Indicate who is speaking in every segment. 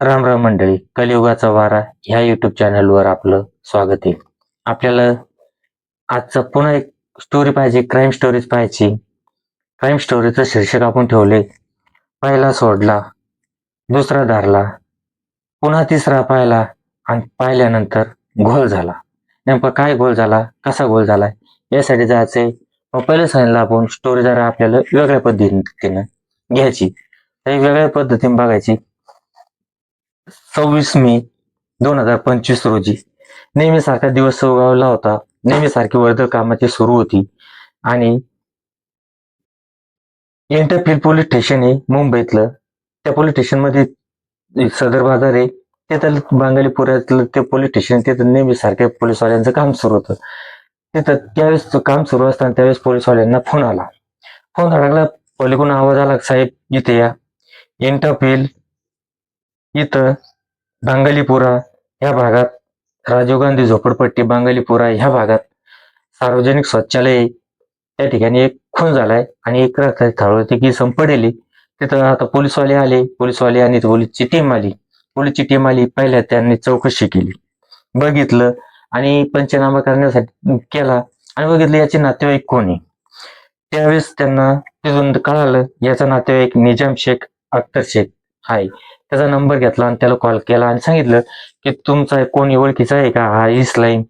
Speaker 1: राम राम मंडळी कलियुगाचा वारा ह्या युट्यूब चॅनलवर आपलं स्वागत आहे. आपल्याला आजचं पुन्हा एक स्टोरी पाहिजे क्राईम स्टोरीज पाहायची. क्राईम स्टोरीचं शीर्षक आपण ठेवले पहिला सोडला दुसरा धरला पुन्हा तिसरा पाहिला आणि पाहिल्यानंतर गोल झाला. नेमका काय गोल झाला कसा गोल झाला यासाठी जायचंय. मग पहिलं सांगितलं आपण स्टोरी जरा आपल्याला वेगळ्या पद्धतीनं घ्यायची. एक वेगळ्या पद्धतीने बघायची. सव्वीस मे दोन हजार पंचवीस रोजी. नेहमीसारखा दिवस उगवला होता. नेहमीसारखी वर्ध कामाची सुरू होती. आणि इंटरफिल पोलीस स्टेशन आहे मुंबईतलं त्या पोलीस स्टेशनमध्ये सदर बाजार आहे तिथं बांगलीपुरातलं ते पोलीस स्टेशन तिथं नेहमीसारख्या पोलीसवाल्यांचं काम सुरू होतं. तिथं त्यावेळेस काम सुरू असताना त्यावेळेस पोलीसवाल्यांना फोन आला. फोन आला पलीकडून आवाज आला साहेब इथे या. इंटरफिल इथं बांगलीपुरा ह्या भागात राजीव गांधी झोपडपट्टी बांगालीपुरा ह्या भागात सार्वजनिक शौचालय त्या ठिकाणी एक खून झालाय आणि एक रक्ताची थाळवरती की संपडेली. तिथं आता पोलीसवाले आले. पोलीसवाले आणि पोलीसची टीम आली. पोलीसची टीम आली. पहिल्या त्यांनी चौकशी केली. बघितलं आणि पंचनामा करण्यासाठी केला आणि बघितलं याचे नातेवाईक कोण आहे? त्यावेळेस त्यांना तिथून कळालं याचा नातेवाईक निजाम शेख अख्तर शेख आहे. त्याचा नंबर घेतला आणि त्याला कॉल केला आणि सांगितलं की तुमचा कोणी ओळखीचा आहे का? हा इस्लाईम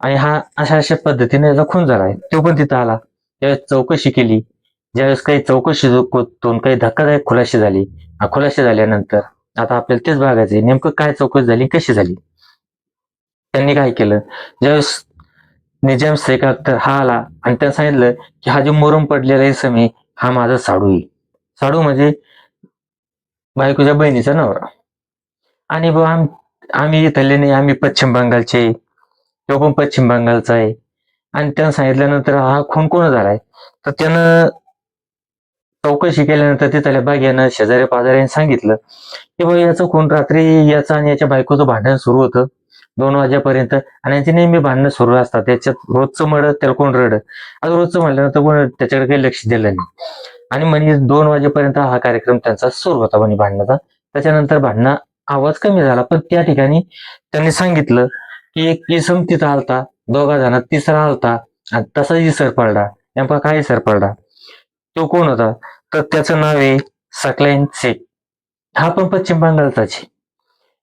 Speaker 1: आणि हा अशा अशा पद्धतीने याचा खून झालाय. तो पण तिथं आला. त्यावेळेस चौकशी केली. ज्यावेळेस काही चौकशीतून काही धक्कादायक खुलाशी झाली. खुलाशी झाल्यानंतर आता आपल्याला तेच बघायचंय नेमकं काय चौकशी झाली कशी झाली? त्यांनी काय केलं? ज्यावेळेस निजाम शेख अख्तर हा आला आणि त्यानं सांगितलं की हा जो मोरम पडलेला आहे समी हा माझा साडू आहे. साडू म्हणजे बायकोच्या बहिणीचा नवरा. आणि बुवा आम आम्ही इथले नाही आम्ही पश्चिम बंगालचे तो पण पश्चिम बंगालचा आहे. आणि त्यानं सांगितल्यानंतर हा खून कोण झालाय तर त्यानं चौकशी केल्यानंतर तिथल्या बाग्यानं शेजारी पाजाऱ्याने सांगितलं की बाबा याचं खून रात्री याचं आणि याच्या बायकोचं भांडण सुरू होतं. दोन वाजेपर्यंत. आणि यांची नेहमी भांडणं सुरू असतात. त्याच्यात रोजचं मड त्याला कोण रड आज रोजचं म्हणल्यानंतर कोण त्याच्याकडे काही लक्ष दिलं नाही. आणि म्हणजे दोन वाजेपर्यंत हा कार्यक्रम त्यांचा सुरू होता म्हणे भांडणाचा. त्याच्यानंतर भांडणं आवाज कमी झाला पण त्या ठिकाणी त्यांनी सांगितलं की एक इसम तिथं आलता दोघा जणात तिसरा आलता आणि तसा इसर पडला नेमका काय इसर पडला? तो कोण होता? तर त्याचं नाव आहे सकलाईन शेख. हा पण पश्चिम बंगालचाच आहे.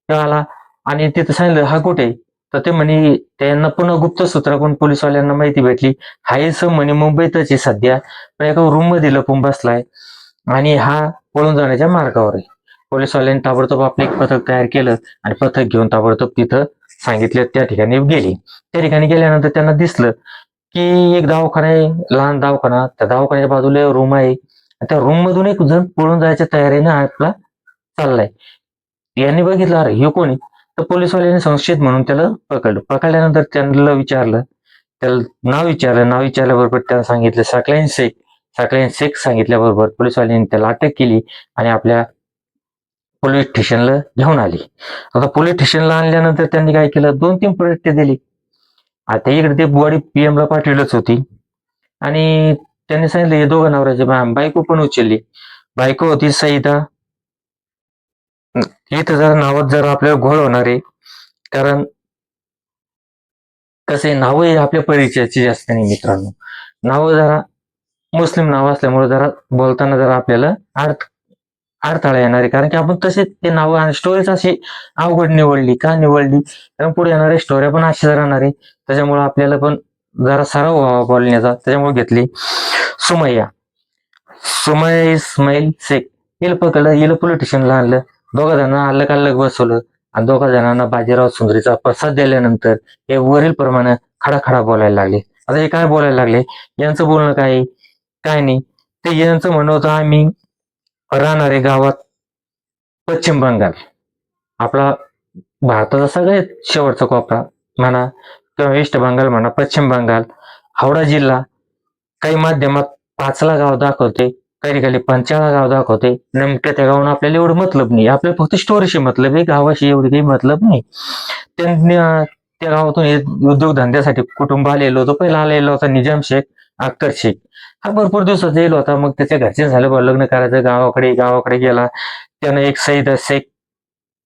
Speaker 1: तो आला आणि तिथं सांगितलं हा कुठे? तर ते म्हणे त्यांना पुन्हा गुप्त सूत्राकडून पोलीसवाल्यांना माहिती भेटली. हायस म्हणे मुंबईतच आहे सध्या. पण एका रूममध्ये लपून बसलाय. आणि हा पळून जाण्याच्या मार्गावर आहे. पोलीसवाल्यांनी ताबडतोब आपलं एक पथक तयार केलं आणि पथक घेऊन ताबडतोब तिथं सांगितलं त्या ठिकाणी गेली. त्या ठिकाणी गेल्यानंतर त्यांना दिसलं की एक दवाखाना आहे लहान दवाखाना. त्या दवाखान्याच्या बाजूला रूम आहे. त्या रूम मधून एक जण पळून जायच्या तयारीने आपला चाललाय. यांनी बघितलं अरे हे कोणी तर पोलीसवाल्यांनी संशयित म्हणून त्याला पकडलं. पकडल्यानंतर त्यांना विचारलं. त्याला नाव विचारलं. नाव विचारल्याबरोबर त्याला सांगितलं साकलाईन शेख. साकलाईन शेख सांगितल्याबरोबर पोलीसवाल्यांनी त्याला अटक केली आणि आपल्या पोलीस स्टेशनला घेऊन आली. आता पोलीस स्टेशनला आणल्यानंतर त्यांनी काय केलं? दोन तीन प्रोडक्ट दिली. आता इकडे ते बॉडी पीएम ला पाठवलंच होती. आणि त्यांनी सांगितलं हे दोघं नवऱ्याचे बायको पण उचलली. बायको होती सईदा इथं जरा नावात जर आपल्याला घोळ होणार आहे. कारण कसं आहे नावं हे आपल्या परिचयाची जास्त नाही मित्रांनो. नावं जरा मुस्लिम नाव असल्यामुळे जरा बोलताना जरा आपल्याला अर्थ अडथळा येणार आहे. कारण की आपण तसेच ते नावं आणि स्टोरीज अशी अवघड निवडली का निवडली कारण पुढे येणाऱ्या स्टोऱ्या पण अशाच राहणार आहे. त्याच्यामुळे आपल्याला पण जरा सराव व्हावा बोलण्याचा. त्याच्यामुळे घेतली सुमय्या. सुमय इस्माईल शेख. हिला पकडलं हिला पोलीस आणलं. दोघा जणांना अलग अलग बसवलं. आणि दोघा जणांना बाजीराव सुंदरीचा प्रसाद दिल्यानंतर हे वरील प्रमाणे खडा खडा बोलायला लागले. आता हे काय बोलायला लागले? यांचं बोलणं काय? काय नाही. ते यांचं म्हणणं होतं आम्ही राहणारे गावात पश्चिम बंगाल. आपला भारताचा सगळ्यात शेवटचा कोपरा म्हणा किंवा वेस्ट बंगाल म्हणा पश्चिम बंगाल. हावडा जिल्हा काही माध्यमात पाचला गाव दाखवते काही ठिकाणी पंचाळा गाव दाखवते. नेमक्या त्या गावानं आपल्याला एवढं मतलब नाही. आपल्याला फक्त स्टोरीशी मतलब आहे. गावाशी एवढी काही मतलब नाही. त्यांनी त्या गावातून हे उद्योगधंद्यासाठी कुटुंब आलेलं होतं. पहिला आलेला होता निजाम शेख अख्तर शेख. हा भरपूर दिवसात येईल होता. मग त्याच्या घरचे झालं बा लग्न करायचं. गावाकडे गावाकडे गेला. त्यानं एक सईद शेख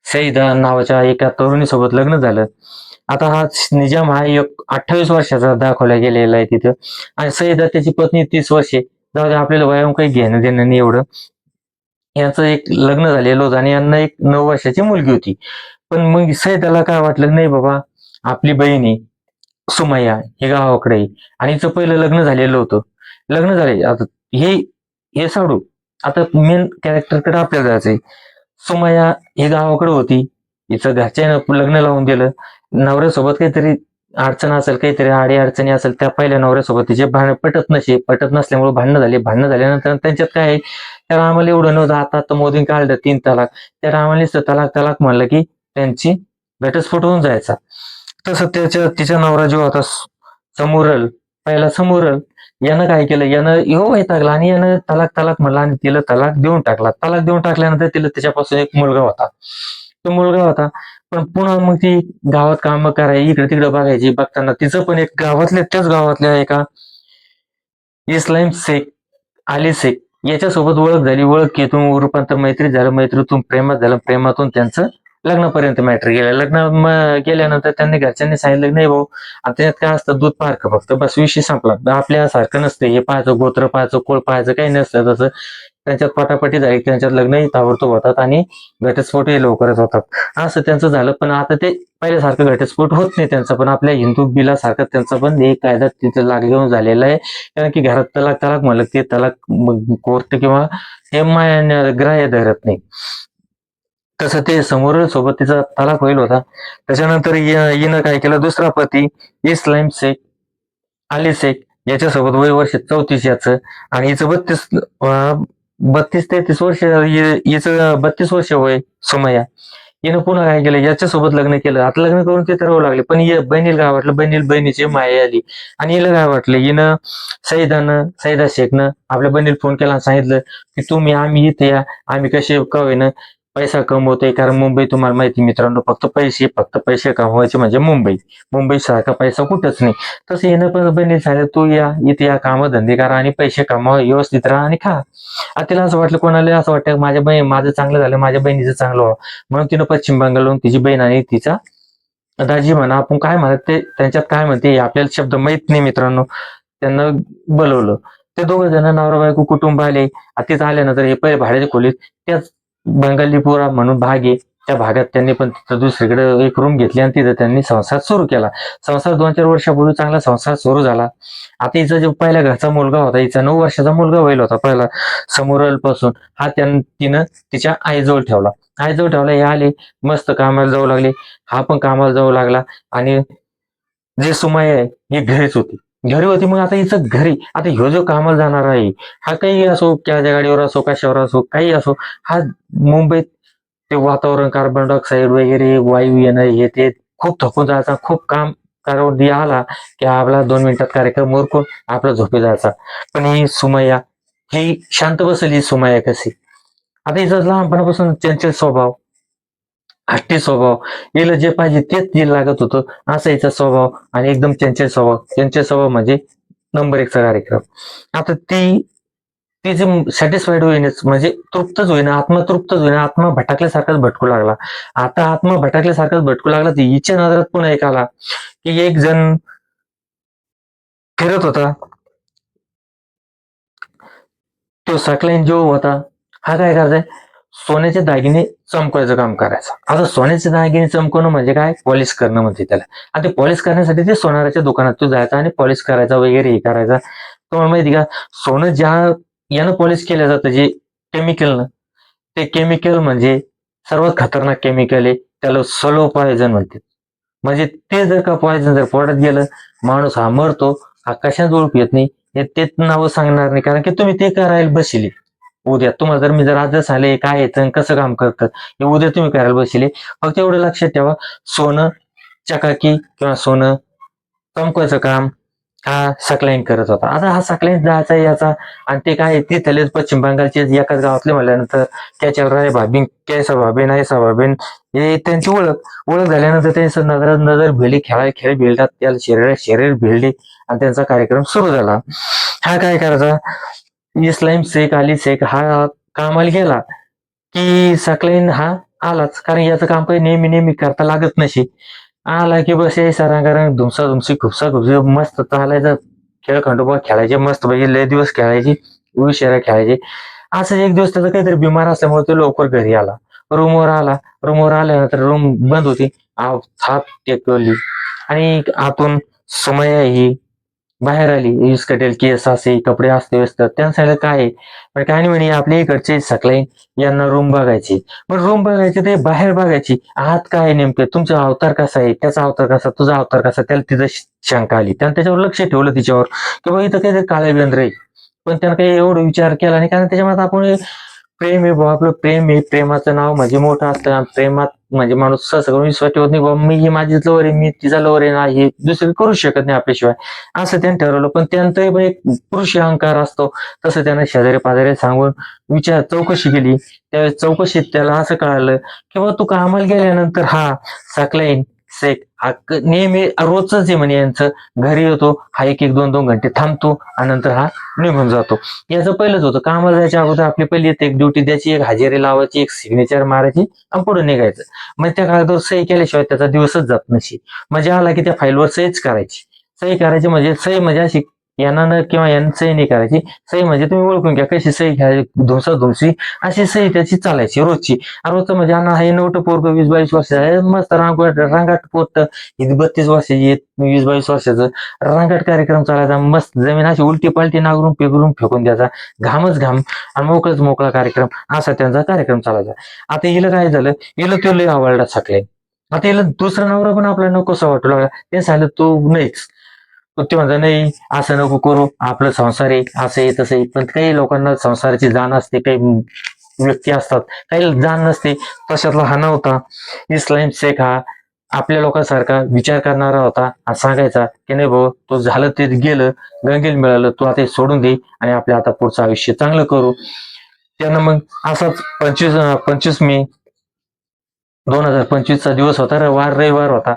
Speaker 1: सईदा नावाच्या एका तरुणीसोबत लग्न झालं. आता हा निजाम हा एक अठ्ठावीस वर्षाचा दाखवला गेलेला आहे तिथं. आणि सईदा त्याची पत्नी तीस वर्षे. जाऊ दे आपल्याला व्यायाम काही घेणं देणं नाही एवढं. यांचं एक लग्न झालेलं होतं आणि यांना एक नऊ वर्षाची मुलगी होती. पण मग सईदाला काय वाटलं नाही बाबा आपली बहिणी सुमय्या हे गावाकडे आहे. आणि हिचं पहिलं लग्न झालेलं होतं. लग्न झाले आता हे हे सोडू आता मेन कॅरेक्टरकडे आपल्याला जायचंय. सुमया हे गावाकडे होती. हिचं घरच्यानं लग्न लावून दिलं. नवऱ्यासोबत काहीतरी अडचण असेल काहीतरी आडी अडचणी असेल त्या पहिल्या नवऱ्यासोबत तिचे भांडण पटत नसे पटत नसल्यामुळे भांडणं झाली भांडणं झाल्यानंतर त्यांच्यात काय आहे? त्या रामाला एवढं न आता आता मोदीने काढलं तीन तलाक. त्या रामाने तलाक तलाक म्हणलं की त्यांची घटस्फोट होऊन जायचा. तसं त्याच्या तिचा नवरा जो होता समोरल पहिला समोरल यानं काय केलं? यानं यो वैतागला आणि यानं तलाक तलाक म्हणला आणि तिला तलाक देऊन टाकला. तलाक देऊन टाकल्यानंतर तिला त्याच्यापासून एक मुलगा होता. तो मुलगा होता पण पुन्हा मग ती गावात काम करायची इकडे तिकडे बघायची बघताना तिचं पण एक गावातल्या त्याच गावातल्या एका इस्लाम शेख आली शेख याच्यासोबत ओळख झाली. ओळख घेतून रूपांतर मैत्री झालं मैत्रीतून प्रेमात झालं प्रेमातून त्यांचं लग्नापर्यंत मॅटर गेलं. लग्न गेल्यानंतर त्यांनी घरच्यांनी सांगितलं नाही भाऊ आता काय असतं दूध पारखं फक्त बस विषय संपला. आपल्यासारखं नसतं. हे पाहायचं गोत्र पाहायचं कोळ पाहायचं काही नसतं. तसं त्यांच्यात पटापटी झाली. त्यांच्यात लग्नही ताबडतोब होतात आणि घटस्फोटही लवकरच होतात. असं त्यांचं झालं. पण आता ते पहिल्यासारखं घटस्फोट होत नाही त्यांचा. पण आपल्या हिंदू बिलासारखं त्यांचा पण एक कायदा तिथे लागून झालेला आहे. कारण की घरात तलाक तलाक म्हणलं ते तलाक कोर्ट किंवा हे माया ग्राह्य धरत नाही. तसं ते समोर सोबत तिचा तलाक होईल होता. त्याच्यानंतर हि- हिनं काय केलं? दुसरा पती इस्लाम शेख अली शेख याच्यासोबत वय वर्ष चौतीस याचं. आणि हिचं बत्तीस बत्तीस तेहतीस वर्ष हिचं बत्तीस वर्ष वय सुमया. हिनं पुन्हा काय केलं? याच्यासोबत लग्न केलं. आता लग्न करून ते ठरवू लागले? पण बहिणीला काय वाटलं? बहिणीला बहिणीची माया आली. आणि हिला काय वाटलं? हिनं सईदानं सईदा शेखनं आपल्या बहिणीला फोन केला आणि सांगितलं की तुम्ही आम्ही इथे या. आम्ही कसे कवेनं पैसा कमवतोय कारण मुंबई तुम्हाला माहिती मित्रांनो फक्त पैसे फक्त पैसे कमवायचे म्हणजे मुंबई. मुंबई सारखा पैसा कुठंच नाही. तसं येणं पण बहिणी झालं तू या इथे या काम धंदे करा आणि पैसे कमावा व्यवस्थित राहा आणि खा. आता तिला असं वाटलं कोणाला असं वाटतं माझ्या बहीण माझं चांगलं झालं माझ्या बहिणीचं चांगलं व्हावं. म्हणून तिनं पश्चिम बंगालहून तिची बहीण आणि तिचा दाजी म्हणा आपण काय म्हणत ते त्यांच्यात काय म्हणते आपल्याला शब्द माहीत नाही मित्रांनो. त्यांना बोलवलं. ते दोघं जण नवरा बायको कुटुंब आले आतीच आल्यानंतर हे पहिले भाड्याच्या खोलीत त्याच बंगालीपुरा म्हणून भाग आहे. त्या भागात त्यांनी पण तिथं दुसरीकडे एक रूम घेतली आणि तिथं त्यांनी संसार सुरू केला. संसार दोन चार वर्षापूर्वी चांगला संसार सुरू झाला. आता हिचा जो पहिल्या घरचा मुलगा होता हिचा नऊ वर्षाचा मुलगा होईल होता पहिला समोरपासून हा त्यां तिनं तिच्या आईजवळ ठेवला. आईजवळ ठेवला हे आले मस्त कामाला जाऊ लागले. हा पण कामाला जाऊ लागला आणि जे सुमाई आहे ही घरीच होती. घरी होती मग आता हिचं घरी. आता ह्यो जो कामाला जाणार आहे हा काही असो त्याच्या गाडीवर असो कशावर असो काही असो हा मुंबईत ते वातावरण कार्बन डायऑक्साईड वगैरे वायू येणं हे ते खूप थकून जायचा खूप काम कारण आला की आपला दोन मिनिटात कार्यक्रम उरकून आपला झोपे जायचा. पण ही सुमया ही शांत बसली सुमया कशी. आता हिचा लहानपणापासून चंचल स्वभाव हट्टी स्वभाव. याला जे पाहिजे तेच तिला लागत होतं असा याचा स्वभाव आणि एकदम चंचल स्वभाव. चंचल स्वभाव म्हणजे नंबर एकचा कार्यक्रम. आता ती ती जे सॅटिस्फाईड होईनच म्हणजे तृप्तच होईना आत्मा तृप्तच होईना आत्मा भटकल्यासारखाच भटकू लागला. आता आत्मा भटकल्यासारखाच भटकू लागला ती हिच्या नजरात पुन्हा एक आला की एक जण फिरत होता. तो सकलाईन जो होता. हा काय करताय? सोन्याचे दागिने चमकवायचं काम करायचं. आता सोन्याचे दागिने चमकवणं म्हणजे काय? पॉलिश करणं म्हणजे त्याला. आणि ते पॉलिश करण्यासाठी ते सोनाराच्या दुकानात तो जायचा आणि पॉलिश करायचा वगैरे हे करायचा. तुम्हाला माहिती का? सोनं ज्या यानं पॉलिश केलं जातं जे केमिकलनं ते केमिकल म्हणजे सर्वात खतरनाक केमिकल आहे. त्याला सलो पॉयझन म्हणते म्हणजे ते जर का पॉयझन जर पोटात गेलं माणूस हा मरतो हा कशाच ओळखू येत नाही हे नावं सांगणार नाही. कारण की तुम्ही ते करायला बसले. उद्या तुम्हाला जर मी जर आज झाले काय येतं कसं काम करतात हे उद्या तुम्ही करायला बसले. फक्त एवढं लक्षात ठेवा सोनं चकाकी किंवा सोनं चमकवायचं काम हा सकलाईन करत होता. आता हा सकलाईन जायचा याचा आणि ते काय तिथले पश्चिम बंगालचे एकाच गावातले म्हटल्यानंतर त्याच्यावर राय भाबीन कैसा भाबीन ऐसा भाबीन हे त्यांची ओळख ओळख झाल्यानंतर त्यांचं नजर नजर भिडली खेळा खेळ भिडतात त्याला शरीर शरीर भिडले आणि त्यांचा कार्यक्रम सुरू झाला. हा काय करायचा? इस्लाम शेख अली शेख हा कामाला गेला की सकलाईन हा आलाच. कारण याचं काम काही नेहमी नेहमी करता लागत नशी आला की बस यायचा रंगारंग धुमसा धुमसी खुपसा खुपसी मस्त चालायचा. खेळ खंडोबा खेळायचे मस्त पैकी लय दिवस खेळायचे उशिरा खेळायचे. असं एक दिवस त्याचा काहीतरी बिमार असल्यामुळे तो लवकर घरी आला. रूमवर आला. रूमवर आल्यानंतर रूम बंद होती. आव- हात टेकवली आणि आतून समय ही बाहेर आली विस्कटेल केस असे कपडे असते व्यस्त त्यांसाठी काय आहे? पण काय नाही म्हणे आपल्या इकडचे सकले यांना रूम बघायची. पण रूम बघायची ते बाहेर बघायची. आत काय आहे? तुमचा अवतार कसा आहे? त्याचा अवतार कसा? तुझा अवतार कसा? त्याला तिथं शंका आली. त्यानं त्याच्यावर लक्ष ठेवलं तिच्यावर. की इथं काहीतरी काळे बेंद्र आहे. पण त्यानं काही एवढं विचार केला नाही. कारण त्याच्यामध्ये आपण प्रेम आहे बाबा आपलं प्रेम आहे. प्रेमाचं नाव म्हणजे मोठं असतं प्रेमात म्हणजे माणूस सहसा करून विश्वास ठेवत नाही. बाबा मी ही माझी लवर आहे मी तिचा लवर आहे ना हे दुसरी करू शकत नाही आपल्याशिवाय. असं त्यांनी ठरवलं. पण त्यांचाही पण एक पुरुष अहंकार असतो. तसं त्यानं शेजारी पाजारी सांगून विचार चौकशी केली. त्यावेळेस चौकशीत त्याला असं कळालं की बाबा तू कामाला गेल्यानंतर हा साकलाईन सेट. हा नेहमी रोजच आहे म्हणे यांचं. घरी येतो हा एक एक दोन दोन घंटे थांबतो आणि नंतर हा निघून जातो. याचं पहिलंच होतं. कामाला जायच्या अगोदर आपली पहिली एक ड्युटी द्यायची एक हजेरी लावायची एक सिग्नेचर मारायची आणि पुढे निघायचं. मग त्या कागदावर सही केल्याशिवाय त्याचा दिवसच जात नशी म्हणजे आला की त्या फाईलवर सहीच करायची. सही करायची म्हणजे सही म्हणजे अशी यांना न किंवा यांना सही नाही करायची. सही म्हणजे तुम्ही ओळखून घ्या कशी सही घ्यायची धुमसा धुमसी अशी सही त्याची चालायची रोजची. रोजचं म्हणजे अण्णा हे नवटं पोरग वीस बावीस वर्ष आहे. मस्त रांग रांगाट पोट बत्तीस वर्षाची वीस बावीस वर्षाचं रांगाट कार्यक्रम चालायचा. मस्त जमीन अशी उलटी पालटी नागरून पेगरून फेकून द्यायचा. घामच घाम आणि मोकळच मोकळा कार्यक्रम असा त्यांचा कार्यक्रम चालायचा. आता हिला काय झालं? हिला तो लय आवडला सकले आता हिला दुसरा नवरा पण आपल्याला नकोसा वाटू लागला. ते सांगितलं तो नाहीच. ते म्हणतात नाही असं नको करू आपलं संसार आहे असं आहे तसं आहे. पण काही लोकांना संसाराची जाण असते काही व्यक्ती असतात काही जाण नसते. तशातला हा नव्हता. इस्लाम शेख हा आपल्या लोकांसारखा विचार करणारा होता आणि सांगायचा की नाही भाऊ तो झालं ते गेलं गंगेल मिळालं तू आता सोडून दे आणि आपलं आता पुढचं आयुष्य चांगलं करू. त्यानं मग असाच पंचवीस पंचवीस मे दोन हजार पंचवीसचा दिवस होता रे वार रविवार होता.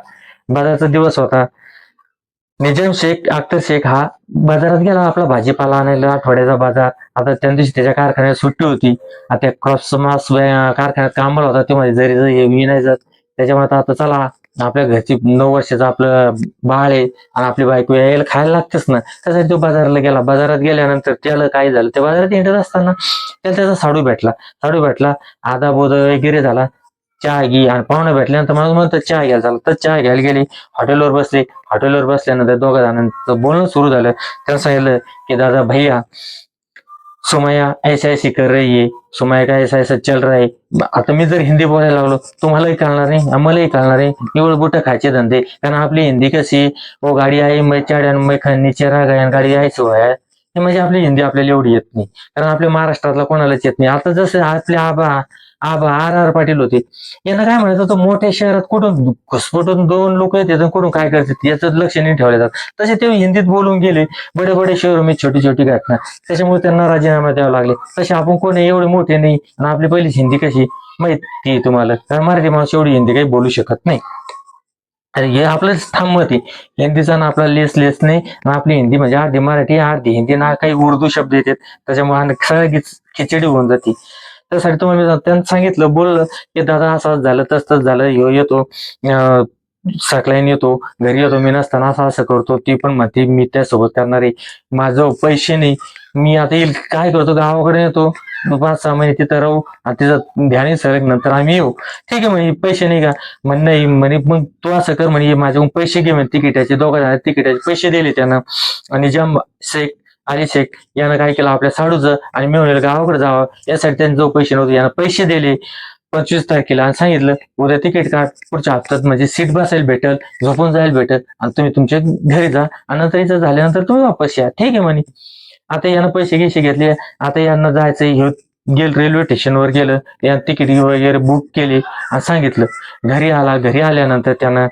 Speaker 1: बाजाराचा दिवस होता. निजाम शेख अख्तर शेख हा बाजारात गेला आपला भाजीपाला आणायला आठवड्याचा बाजार. आता त्या दिवशी त्याच्या कारखान्यात सुट्टी होती. आता क्रॉप्स मास कारखान्यात कामाला होता ते म्हणजे जरी जरी जात त्याच्यामुळे आता चला आपल्या घरची नऊ वर्षाचं आपलं बाळ आहे आणि आपली बायको यायला खायला लागतेच ना. त्यासाठी तो बाजाराला गेला. बाजारात गेल्यानंतर त्याला काय झालं? ते बाजारात हिंडत असताना त्याला त्याचा साडू भेटला. साडू भेटला आधा बोध वगैरे झाला. चहा घे. आणि पाहुणे भेटल्यानंतर मला म्हणतं चहा घ्यायला झालं तर चहा घ्यायला गेली. हॉटेलवर बसले. हॉटेलवर बसल्यानंतर दोघं जणांचं बोलणं सुरू झालं. त्यांना सांगितलं की दादा भैया सुमया ऐसा ऐसी कर रही है. सुमया का ऐसा ऐसा चल रहा है. आता मी जर हिंदी बोलायला लागलो तुम्हालाही कळणार नाही आम्हालाही कळणार आहे निवड बुट खायचे धंदे. कारण आपली हिंदी कशी वो गाडी आहे मै चाड्यान मै नीचे राग आहे गाडी आहे सोया हे म्हणजे आपली हिंदी आपल्याला एवढी येत नाही. कारण आपल्या महाराष्ट्रातला कोणालाच येत नाही. आता जसं आपले आबा आबा आर आर पाटील होते. यांना काय म्हणायचं होतं मोठ्या शहरात कुठून घुसपटून दोन लोक येतात कुठून काय करतात याचं लक्ष नाही ठेवले जात. तसे ते हिंदीत बोलून गेले बडे बडे शहर मी छोटी छोटी घटना. त्याच्यामुळे त्यांना राजीनामा द्यावा लागले. तसे आपण कोणी एवढे मोठे नाही आणि आपली पहिलीच हिंदी कशी माहिती आहे तुम्हाला? कारण मराठी माणूस एवढी हिंदी काही बोलू शकत नाही. आणि हे आपलं ठाम आहे. हिंदीचा ना आपला लेस लेस नाही ना आपली हिंदी म्हणजे अर्धी मराठी अर्धी हिंदी ना काही उर्दू शब्द येतात. त्याच्यामुळे सगळं खिचडी होऊन जाते. त्यासाठी तुम्हाला त्यांना त्यांनी सांगितलं बोललं की दादा असं झालं तसंच झालं ह्यो येतो सकलाईन येतो घरी येतो मी नसताना असं असं करतो ती पण म्हणते मी त्यासोबत करणार आहे. माझं पैसे नाही मी आता येईल काय करतो गावाकडे येतो पाच सहा महिने तिथं राहू आणि तिचं ध्यान सरक नंतर आम्ही येऊ. ठीक आहे म्हणे पैसे नाही का? म्हण नाही म्हणे मग तू असं कर म्हणे माझ्याकडून पैसे घे म्हणे तिकिटाचे दोघं जण तिकिटाचे पैसे दिले त्यानं. आणि जम शेख अली शेख यानं काय केलं? आपल्या साडूचं आणि मिळवलेलं गावाकडे जावं. यासाठी त्यांनी जो पैसे नव्हते यानं पैसे दिले. पंचवीस तारखेला आणि सांगितलं उद्या तिकीट काढ. पुढच्या हप्त्यात म्हणजे सीट बसायला भेटल झोपून जायला भेटल आणि तुम्ही तुमच्या घरी जा. आणि नंतर इथं झाल्यानंतर तुम्ही वापस या. ठीक आहे म्हणे. आता यानं पैसे घेशे घेतले. आता यांना जायचं हे गेल रेल्वे स्टेशनवर गेलं. या तिकीट वगैरे बुक केले आणि सांगितलं. घरी आला. घरी आल्यानंतर त्यानं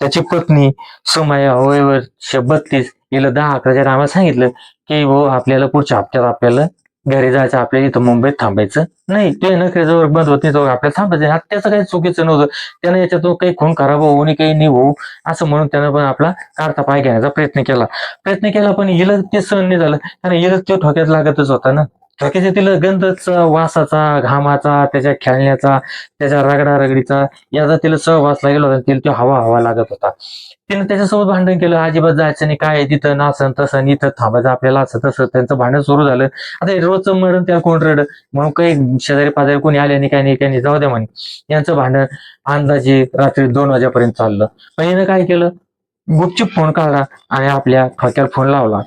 Speaker 1: त्याची पत्नी सुमाया वय वर्ष बत्तीस हिला दहा अकराच्या टायमाला सांगितलं की भाऊ आपल्याला पुढच्या हप्त्यात आपल्याला घरी जायचं आपल्याला इथं मुंबईत थांबायचं. नाही ते नखरेजवळ बंद होत नाही आपल्याला थांबायचं नाही. त्याचं काही चुकीचं नव्हतं. त्यानं याच्यातून काही खून खराब होऊ नये काही नाही होऊ असं म्हणून त्यानं पण आपला काढता पाय घेण्याचा प्रयत्न केला. प्रयत्न केला पण हिला ते सहन नाही झालं. कारण हिला तो ठोक्यात लागतच होता ना. ठोक्याच्या गंधच वासाचा घामाचा त्याच्या खेळण्याचा त्याच्या रगडा रगडीचा याचा तिला सहवास लागेल होता तिला तो हवा हवा लागत होता. तिने त्याच्यासोबत भांडण केलं अजिबात जायचं नाही काय तिथं नासन तसं इथं थांबायचं आपल्याला असं तसं त्यांचं भांडण सुरू झालं. आता रोजचं मरण त्याला कोण रड म्हणून काही शेजारी पाजारी कोणी आले नाही काही नाही काय नाही जाऊ द्या म्हणे. यांचं भांडण अंदाजे रात्री दोन वाजेपर्यंत चाललं. पण हिनं काय केलं? गुपचूप फोन काढला आणि आपल्या खाक्याला फोन लावला.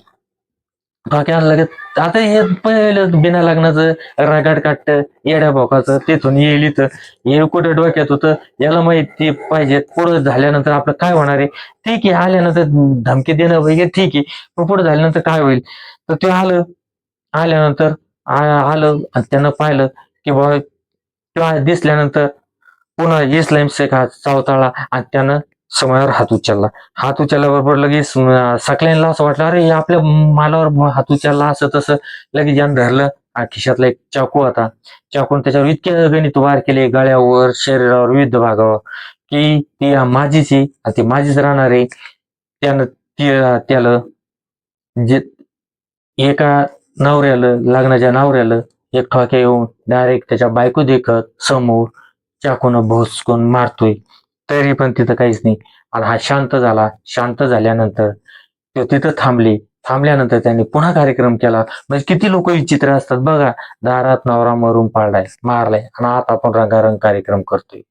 Speaker 1: ठोक्याला लगेच आता हे पहिलं बिना लग्नाचं रगाड काटत येड्या भोकाचं तिथून येईल इथं. हे कुठं डोक्यात होतं याला माहिती पाहिजे. पुढं झाल्यानंतर आपलं काय होणार आहे? ठीक आहे आल्यानंतर धमकी देणं वगैरे ठीक आहे पण पुढं झाल्यानंतर काय होईल? तर ते आलं. आल्यानंतर आ- आलं आणि त्यानं पाहिलं की बा दिसल्यानंतर पुन्हा इस्लाम शेख हा चावताळा आणि त्यानं समोर हात उचलला. हात उचलल्याबरोबर लगेच अं, सकल्यांना असं वाटलं अरे आपल्या मालावर हात उचलला असं तसं. लगेच यानं धरलं. आणि खिशातला एक चाकू होता. चाकून त्याच्यावर इतके गणित वार केले गळ्यावर शरीरावर विविध भागावर की ती माझीच आहे आणि ती माझीच राहणार आहे. त्यानं ती त्याला जे एका नवऱ्याला लग्नाच्या नवऱ्याला एक ठोक्या येऊन डायरेक्ट त्याच्या बायको देखत समोर चाकून भोसकून मारतोय. तरी पण तिथं काहीच नाही. आणि हा शांत झाला. शांत झाल्यानंतर तो तिथं थांबले. थांबल्यानंतर त्यांनी पुन्हा कार्यक्रम केला. म्हणजे किती लोक विचित्र असतात बघा. दारात नवरा मरून पाडलाय मारलाय आणि आता आपण रंगारंग कार्यक्रम करतोय.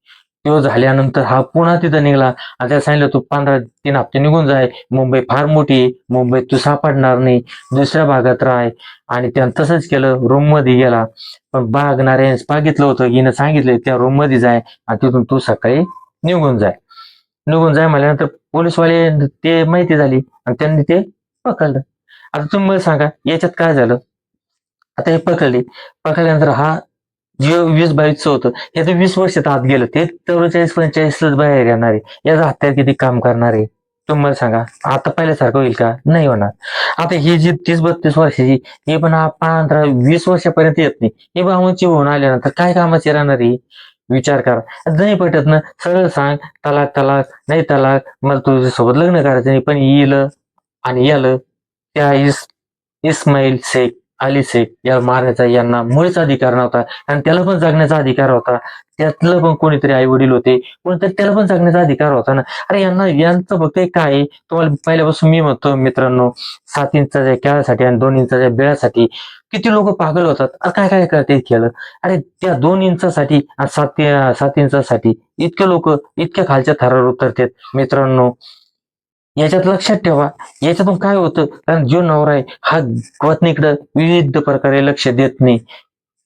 Speaker 1: तो झाल्यानंतर हा पुन्हा तिथं निघाला आणि त्याला सांगितलं तू पंधरा तीन हप्ते निघून जाय. मुंबई फार मोठी मुंबईत तू सापडणार नाही. दुसऱ्या भागात राह. आणि त्यानं तसंच केलं. रूममध्ये गेला. पण बागणारे बघितलं होतं. हिनं सांगितलं त्या रूममध्ये जाय आणि तिथून तू सकाळी निघून जाय. निघून जाय म्हणल्यानंतर पोलीसवाले ते माहिती झाली आणि त्यांनी ते पकडलं. आता तुम्ही मला सांगा याच्यात काय झालं? आता हे पकडले. पकडल्यानंतर हा जे वीस बावीसचं होतं हे तर वीस वर्षात आत गेलं. ते चौवेचाळीस पंचेचाळीसच बाहेर येणार आहे. याचा हत्यार किती काम करणार आहे? तुम्हाला सांगा. आता पहिल्यासारखं होईल का? नाही होणार. आता ही जी तीस बत्तीस वर्षाची हे पण पंधरा वीस वर्षापर्यंत येत नाही. हे बामची होऊन आल्यानंतर काय कामाची राहणार आहे? विचार करा. नाही पटत ना सरळ सांग. तलाक तलाक नाही तलाक. मला तुझ्यासोबत लग्न करायचं नाही पण येईल आणि यालं त्या इस इस्माईल शेख. आलीसे या मारण्याचा यांना मुळीच अधिकार नव्हता. आणि त्याला पण जगण्याचा अधिकार होता. त्यातलं पण कोणीतरी आई वडील होते पण त्याला पण जगण्याचा अधिकार होता ना. अरे यांना यांचं फक्त काय आहे, तुम्हाला पहिल्यापासून मी म्हणतो मित्रांनो सात इंचाच्या खेळासाठी आणि दोन इंचाच्या बेळासाठी किती लोक पागल होतात. अरे काय काय करते खेळ अरे त्या दोन इंचासाठी आणि सात सात इंचासाठी इतके लोक इतक्या खालच्या थरावर उतरतात. मित्रांनो याच्यात लक्षात ठेवा. याच्यातून काय होतं? कारण जो नवरा आहे हा पत्नीकडं विविध प्रकारे लक्ष देत नाही.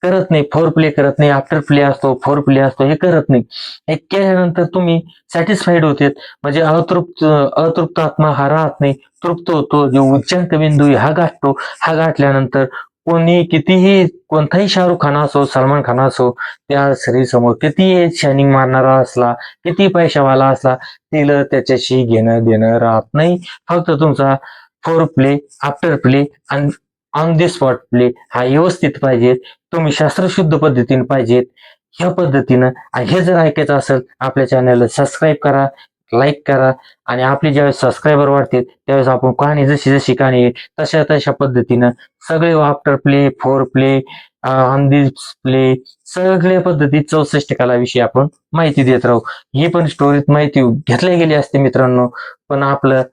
Speaker 1: करत नाही. फोर प्ले करत नाही. आफ्टर प्ले असतो फोर प्ले असतो हे करत नाही. हे केल्यानंतर तुम्ही सॅटिस्फाईड होते. म्हणजे अतृप्त अतृप्त आत्मा हा राहत नाही. तृप्त होतो. जो उच्चांक बिंदू हा गाठतो. हा गाठल्यानंतर कोणी कितीही कोणताही शाहरुख खान असो सलमान खान असो त्या स्त्री समोर कितीही शायनिंग मारणारा असला किती पैशावाला असला तिला त्याच्याशी घेणं देणं राहत नाही. फक्त तुमचा फोर प्ले आफ्टर प्ले आणि ऑन दी स्पॉट प्ले हा व्यवस्थित पाहिजे तुम्ही शास्त्रशुद्ध पद्धतीने पाहिजेत. ह्या पद्धतीनं हे जर ऐकायचं असेल आपल्या चॅनलला सबस्क्राईब करा. लाईक करा. आणि आपले ज्यावेळेस सबस्क्रायबर वाढतील त्यावेळेस आपण कहाणी जशी जशी कहाणी तशा तशा पद्धतीनं सगळे afterplay foreplay on the play सगळ्या पद्धती चौसष्ट कलाविषयी आपण माहिती देत राहू. ही पण स्टोरीत माहिती घेतल्या गेली असते मित्रांनो पण आपलं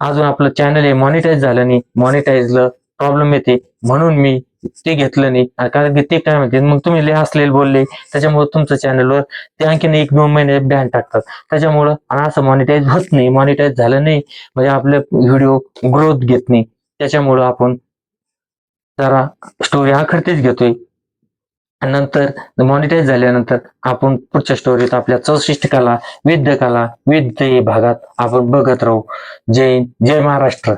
Speaker 1: अजून आपलं चॅनल आहे मॉनिटाईज झालं नाही. मॉनिटाईजला प्रॉब्लेम येते. म्हणून मी ते घेतलं नाही. कारण की ते काय म्हणते मग तुम्ही लिहा असलेले बोलले. त्याच्यामुळे तुमचं चॅनलवर ते आणखीन एक दोन महिने बॅन टाकतात. त्याच्यामुळं आणि असं मॉनिटाईज होत नाही मॉनिटाईज झालं नाही. म्हणजे आपले व्हिडिओ ग्रोथ घेत नाही. त्याच्यामुळं आपण जरा स्टोरी आखडतेच घेतोय. नंतर मॉनिटाईज झाल्यानंतर आपण पुढच्या स्टोरीत आपल्या चौसष्ट कला विद्य कला विद्य भागात आपण बघत राहू. जय जय महाराष्ट्र.